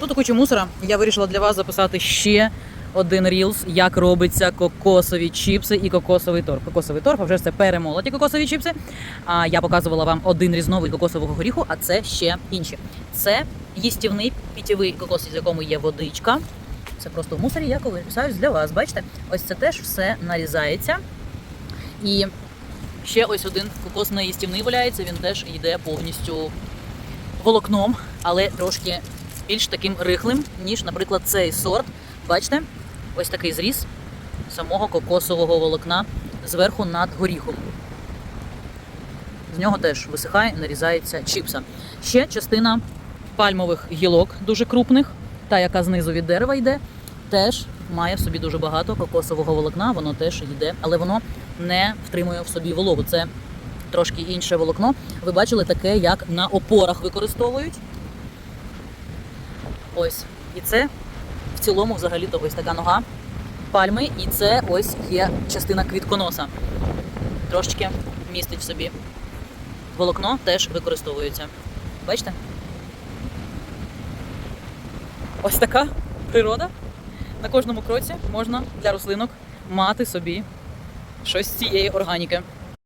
Тут кучу мусора. Я вирішила для вас записати ще один рілс, як робиться кокосові чіпси і кокосовий торф. Кокосовий торф, а вже це перемолоті кокосові чіпси. А я показувала вам один різновид кокосового горіху, а це ще інші. Це їстівний пітєвий кокос, з якому є водичка. Це просто в мусорі, я коли для вас. Бачите, ось це теж все нарізається. І ще ось один кокос неїстівний валяється, він теж йде повністю волокном, але трошки більш таким рихлим, ніж, наприклад, цей сорт. Бачите, ось такий зріз самого кокосового волокна зверху над горіхом. З нього теж висихає, нарізається чіпса. Ще частина пальмових гілок дуже крупних, та яка знизу від дерева йде, теж має в собі дуже багато кокосового волокна, воно теж йде, але воно не втримує в собі вологу. Це трошки інше волокно. Ви бачили таке, як на опорах використовують. Ось. І це в цілому взагалі-то ось така нога пальми, і це ось є частина квітконоса. Трошечки містить в собі. Волокно теж використовується. Бачите? Ось така природа. На кожному кроці можна для рослинок мати собі щось з цієї органіки.